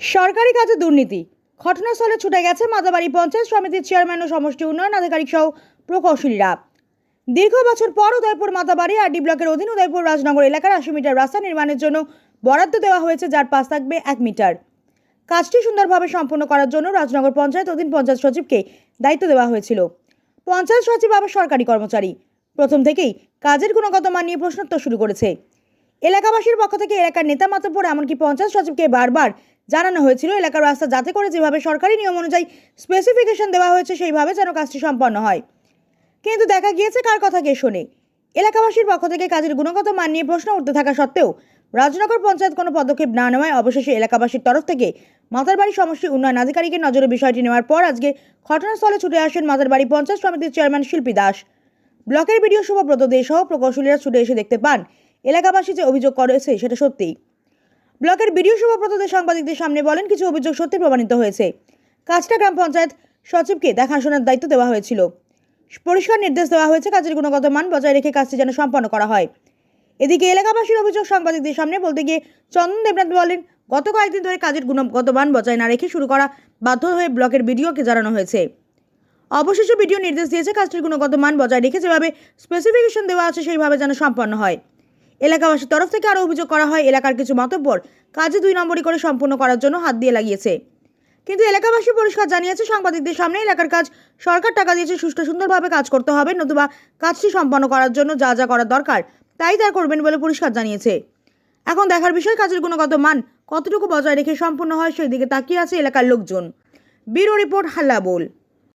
সরকারি কাজে দুর্নীতি। ঘটনাস্থলে ছুটে গেছে মাদাবাড়ি পঞ্চায়েত সমিতির চেয়ারম্যান ও সমষ্টি উন্নয়ন আধিকারিক সহ প্রকৌশলীরা। দীর্ঘ বছর পর উদয়পুর মাতাবাড়ি আর ডি ব্লকের অধীন উদয়পুর রাজনগর এলাকার আশি মিটার রাস্তা নির্মাণের জন্য বরাদ্দ দেওয়া হয়েছে, যার পাশ থাকবে এক মিটার। কাজটি সুন্দরভাবে সম্পন্ন করার জন্য রাজনগর পঞ্চায়েত অধীন পঞ্চায়েত সচিবকে দায়িত্ব দেওয়া হয়েছিল। পঞ্চায়েত সচিব আবার সরকারি কর্মচারী। প্রথম থেকেই কাজের গুণগত মান নিয়ে প্রশ্নোত্তর শুরু করেছে। এলাকাবাসীর পক্ষ থেকে এলাকার নেতা মাতব্বর এমনকি পঞ্চায়েত সচিবকে বারবার জানানো হয়েছিল, এলাকার রাস্তা যাতে করে যেভাবে সরকারি নিয়ম অনুযায়ী স্পেসিফিকেশন দেওয়া হয়েছে, সেইভাবে যেন কাজটি সম্পন্ন হয়। কিন্তু দেখা গিয়েছে কার কথা কে শোনে। এলাকাবাসীর পক্ষ থেকে কাজের গুণগত মান নিয়ে প্রশ্ন উঠতে থাকা সত্ত্বেও রাজনগর পঞ্চায়েত কোনো পদক্ষেপ না নেওয়ায় অবশেষে এলাকাবাসীর তরফ থেকে মাতারবাড়ি সমষ্টি উন্নয়ন আধিকারিকের নজরে বিষয়টি নেওয়ার পর আজকে ঘটনাস্থলে ছুটে আসেন মাতারবাড়ি পঞ্চায়েত সমিতির চেয়ারম্যান শিল্পী দাস। ব্লকের বিডিও শুভব্রত দে সহ প্রকৌশলীরা ছুটে এসে দেখতে পান এলাকাবাসী যে অভিযোগ করেছে সেটা সত্যি ব্লকের বিডিও শুভব্রত দে সাংবাদিকদের সামনে বলেন, কিছু অভিযোগ সত্যি প্রমাণিত হয়েছে। কাজটা গ্রাম পঞ্চায়েত সচিবকে দেখাশোনার দায়িত্ব দেওয়া হয়েছিল। পরিষ্কার নির্দেশ দেওয়া হয়েছে, কাজের গুণগত মান বজায় রেখে কাজটি যেন সম্পন্ন করা হয়। এদিকে এলাকাবাসীর অভিযোগ সাংবাদিকদের সামনে বলতে গিয়ে চন্দন দেবনাথ বলেন, গত কয়েকদিন ধরে কাজের গুণগত মান বজায় না রেখে শুরু করা বাধ্য হয়ে ব্লকের বিডিওকে জানানো হয়েছে। অবশেষে ভিডিও নির্দেশ দিয়েছে, কাজটির গুণগত মান বজায় রেখে যেভাবে স্পেসিফিকেশন দেওয়া আছে, সেইভাবে যেন সম্পন্ন হয়। এলাকাবাসীর তরফ থেকে আরও অভিযোগ করা হয়, এলাকার কিছু মাতব্বর কাজে দুই নম্বরই করে সম্পূর্ণ করার জন্য হাত দিয়ে লাগিয়েছে। কিন্তু এলাকাবাসী পরিষ্কার জানিয়েছে, সাংবাদিকদের সামনে এলাকার কাজ, সরকার টাকা দিয়েছে, সুষ্ঠু সুন্দরভাবে কাজ করতে হবে, নতুবা কাজটি সম্পন্ন করার জন্য যা যা করার দরকার, তাই তার করবেন বলে পরিষ্কার জানিয়েছে। এখন দেখার বিষয়, কাজের গুণগত মান কতটুকু বজায় রেখে সম্পূর্ণ হয় সেই দিকে তাকিয়ে আছে এলাকার লোকজন। ব্যুরো রিপোর্ট হাল্লা বোল।